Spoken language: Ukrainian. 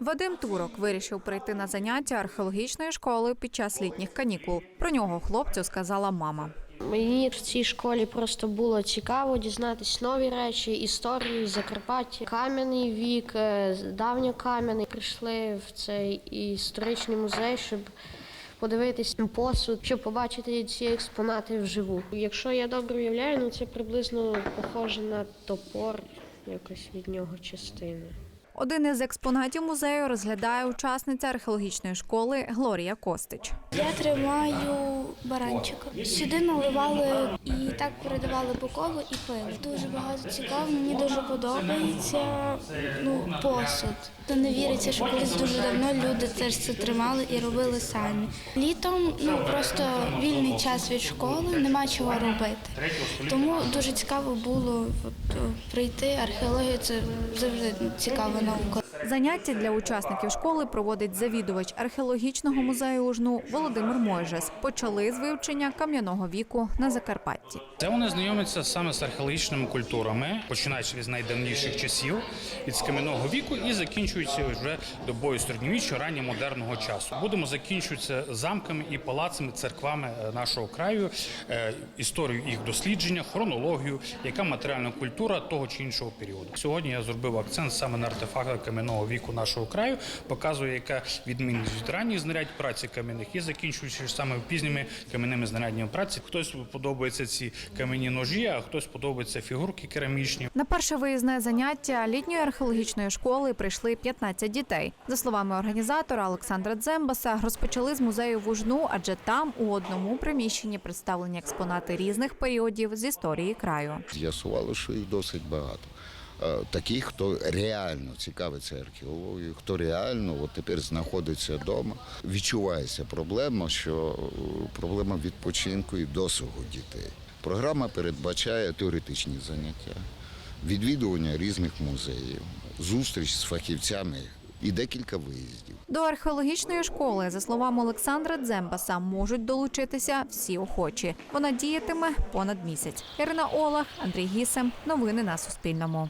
Вадим Турок вирішив прийти на заняття археологічної школи під час літніх канікул. Про нього хлопцю сказала мама. Мені в цій школі просто було цікаво дізнатись нові речі, історію Закарпаття, кам'яний вік, е, давньокам'яний. Прийшли в цей історичний музей, щоб подивитись на посуд, щоб побачити ці експонати вживу. Якщо я добре уявляю, ну це приблизно похоже на топор, якось від нього частина. Один із експонатів музею розглядає учасниця археологічної школи Глорія Костич. Я тримаю баранчика. Сюди наливали і так передавали по і пили. Дуже багато цікаво. Мені дуже подобається ну, посуд. То не віриться, що колись дуже давно люди теж це тримали і робили самі. Літом ну просто вільний час від школи, нема чого робити. Тому дуже цікаво було прийти. Археологія це завжди 올라온 거 Заняття для учасників школи проводить завідувач археологічного музею Ужну Володимир Мойжес. Почали з вивчення кам'яного віку на Закарпатті. Це вони знайомляться саме з археологічними культурами, починаючи від найдавніших часів, від кам'яного віку і закінчуються вже добою середньовіччя, ранньо модерного часу. Будемо закінчуватися замками і палацами, церквами е, нашого краю, е, історію їх дослідження, хронологію, яка матеріальна культура того чи іншого періоду. Сьогодні я зробив акцент саме на артефактах кам'яного віку нашого краю, показує, яка відмінність від ранніх знарядь праці кам'яних і закінчуючи саме пізніми кам'яними знаряднями праці. Хтось подобаються ці кам'яні ножі, а хтось подобаються фігурки керамічні. На перше виїзне заняття літньої археологічної школи прийшли 15 дітей. За словами організатора Олександра Дзембаса, розпочали з музею Вужну, адже там у одному приміщенні представлені експонати різних періодів з історії краю. З'ясувало, що їх досить багато. Е, Таких, хто реально цікавиться археологією, хто реально от тепер знаходиться вдома, відчувається проблема, що е, проблема відпочинку і досугу дітей. Програма передбачає теоретичні заняття, відвідування різних музеїв, зустріч з фахівцями і декілька виїздів. До археологічної школи, за словами Олександра Дзембаса, можуть долучитися всі охочі. Вона діятиме понад місяць. Ірина Олах, Андрій Гісем. Новини на Суспільному.